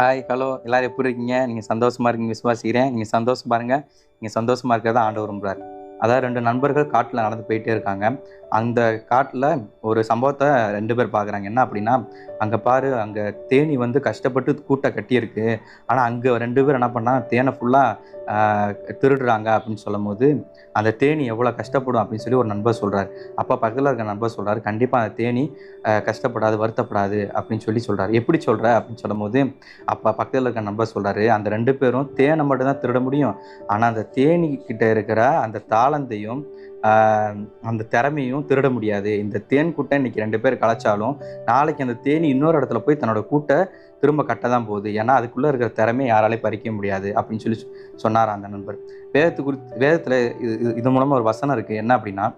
Hi hello எல்லோரும் எப்படி இருக்கீங்க? நீங்கள் சந்தோஷமாக இருக்கீங்க விசுவாசிக்கிறேன். நீங்கள் சந்தோஷம் பாருங்கள் நீங்கள் சந்தோஷமாக இருக்கிறதா ஆண்டவர் விரும்புகிறார் அதாவது ரெண்டு நண்பர்கள் காட்டில் நடந்து போயிட்டே இருக்காங்க. அந்த காட்டில் ஒரு சம்பவத்தை ரெண்டு பேர் பார்க்குறாங்க என்ன அப்படின்னா அங்கே பாரு அங்கே தேனி வந்து கஷ்டப்பட்டு கூட்டை கட்டியிருக்கு. ஆனால் அங்கே ரெண்டு பேர் என்ன பண்ணால் தேனை ஃபுல்லாக திருடுறாங்க அப்படின்னு சொல்லும் போது அந்த தேனி எவ்வளோ கஷ்டப்படும் அப்படின்னு சொல்லி ஒரு நண்பர் சொல்கிறார் அப்போ பக்கத்தில் இருக்க நண்பர் சொல்கிறாரு கண்டிப்பாக அந்த தேனி கஷ்டப்படாது வருத்தப்படாது அப்படின்னு சொல்லி சொல்கிறாரு எப்படி சொல்கிற அப்படின்னு சொல்லும் போது அப்போ பக்கத்தில் இருக்க நண்பர் சொல்கிறாரு அந்த ரெண்டு பேரும் தேனை மட்டும்தான் திருட முடியும். ஆனால் அந்த தேனி கிட்ட இருக்கிற அந்த தா தாளந்தையும் அந்த திறமையும் திருட முடியாது. இந்த தேன் கூட்டை இன்னைக்கு ரெண்டு பேர் கலைச்சாலும் நாளைக்கு அந்த தேனி இன்னொரு இடத்துல போய் தன்னோட கூட்டை திரும்ப கட்ட தான் போகுது. ஏன்னா அதுக்குள்ளே இருக்கிற திறமையை யாராலையும் பறிக்க முடியாது அப்படின்னு சொல்லி சொன்னார் அந்த நண்பர். வேதத்து குறித்து வேதத்தில் இது இது- மூலமாக ஒரு வசனம் இருக்குது என்ன அப்படின்னா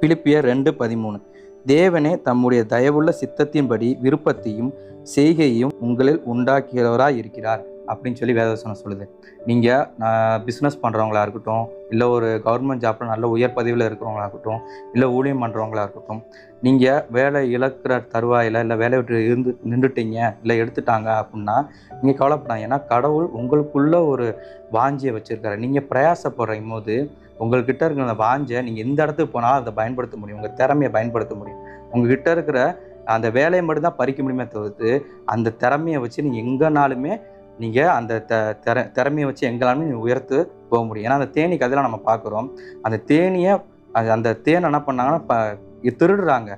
பிலிப்பியர் ரெண்டு பதிமூணு. தேவனே தம்முடைய தயவுள்ள சித்தத்தின்படி விருப்பத்தையும் செய்கையையும் உங்களில் உண்டாக்கியவராக இருக்கிறார் அப்படின்னு சொல்லி வேதவசனம் சொல்லுது. நீங்கள் நான் பிஸ்னஸ் பண்ணுறவங்களா இருக்கட்டும் இல்லை ஒரு கவர்மெண்ட் ஜாப்பில் நல்ல உயர் பதவியில் இருக்கிறவங்களா இருக்கட்டும் இல்லை ஊழியம் பண்ணுறவங்களா இருக்கட்டும் நீங்கள் வேலை இழக்கிற தருவாயில் இல்லை வேலை விட்டு இருந்து நின்றுட்டீங்க இல்லை எடுத்துட்டாங்க அப்படின்னா நீங்கள் கவலைப்படாங்க ஏன்னா கடவுள் உங்களுக்குள்ளே ஒரு வாஞ்சியை வச்சுருக்காரு. நீங்கள் பிரயாசப்படுறீங்க போது உங்கள்கிட்ட இருக்கிற அந்த வாஞ்சை நீங்கள் எந்த இடத்துக்கு போனாலும் அதை பயன்படுத்த முடியும். உங்கள் திறமையை பயன்படுத்த முடியும். உங்கள்கிட்ட இருக்கிற அந்த வேலையை மட்டும்தான் பறிக்க முடியுமே தவிர்த்து அந்த திறமையை வச்சு நீங்கள் எங்கேனாலுமே நீங்கள் அந்த த திற திறமையை வச்சு எங்கேனாலுமே நீங்கள் உயர்த்து போக முடியும். ஏன்னா அந்த தேனி கதையெல்லாம் நம்ம பார்க்குறோம். அந்த தேனியை அந்த தேனை என்ன பண்ணாங்கன்னா ப திருடுறாங்க.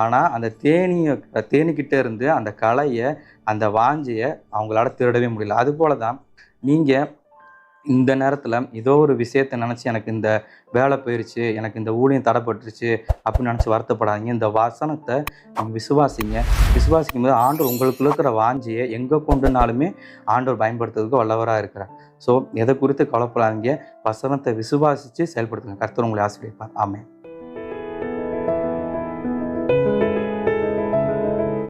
ஆனால் அந்த தேனியை தேனிக்கிட்டே இருந்து அந்த கலையை அந்த வாஞ்சையை அவங்களால திருடவே முடியல. அதுபோல தான் நீங்கள் இந்த நேரத்தில் ஏதோ ஒரு விஷயத்தை நினச்சி எனக்கு இந்த வேலை போயிருச்சு எனக்கு இந்த ஊழியம் தடைப்பட்டுருச்சு அப்படின்னு நினச்சி வருத்தப்படாதீங்க. இந்த வசனத்தை நீங்கள் விசுவாசிங்க. விசுவாசிக்கும் போது ஆண்டவர் உங்களுக்குள்ள இருக்கிற வாஞ்சியை எங்கே கொண்டுனாலுமே ஆண்டவர் பயன்படுத்துறதுக்கு வல்லவராக இருக்கிறார். ஸோ எதை குறித்து கவலைப்படாதீங்க. வசனத்தை விசுவாசித்து செயல்படுத்துங்க. கர்த்தர் உங்களை ஆசிரியப்பார் ஆமாம்